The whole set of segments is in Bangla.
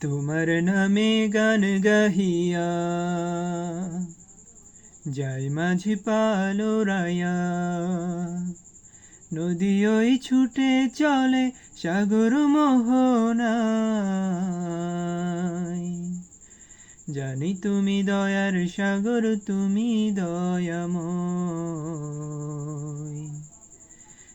তোমার নামে গান গাহিয়া যাই মাঝি পালোরায়া নদী ওই ছুটে চলে সাগর মোহনায় জানি তুমি দয়ার সাগর তুমি দয়াময়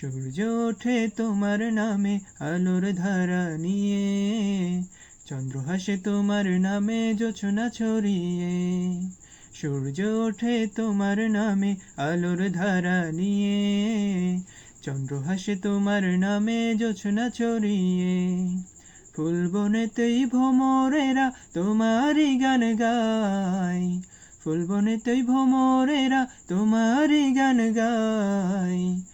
সূর্য ওঠে তোমার নামে, আলোর ধারা নিয়ে। চন্দ্র হাসে তোমার নামে, জোছনা ছড়িয়ে। সূর্য ওঠে তোমার নামে, আলোর ধারা নিয়ে। চন্দ্র হাসে তোমার নামে, জোছনা ছড়িয়ে। ফুল বনেতেই ভ্রমরেরা তোমারই গান গায়। ফুল বনেতেই ভ্রমরেরা তোমারই গান গায়।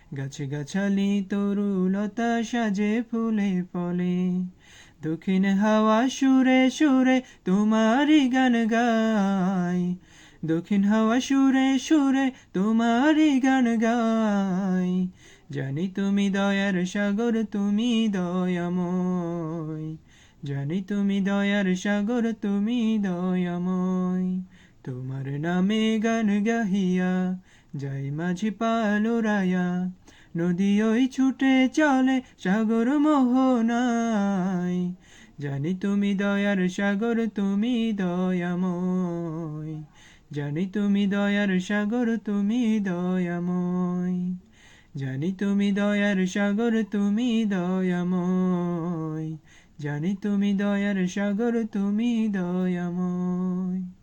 গাছে গাছালি তরুলতা সাজে ফুলে ফলে। দক্ষিণ হাওয়া সুরে সুরে তোমারই গান গায়। দক্ষিণ হাওয়া সুরে সুরে তোমারই গান গায়। জানি তুমি দয়ার সাগর, তুমি দয়াময়। জানি তুমি দয়ার সাগর, তুমি দয়াময়। তোমার নামে গান গাহিয়া যাই মাঝি পালোরায়া, নদী ওই ছুটে চলে সাগর মোহনায়। জানি তুমি দয়ার সাগর, তুমি দয়াময়। জানি তুমি দয়ার সাগর, তুমি দয়াময়। জানি তুমি দয়ার সাগর, তুমি দয়াময়। জানি তুমি দয়ার সাগর, তুমি দয়াময়।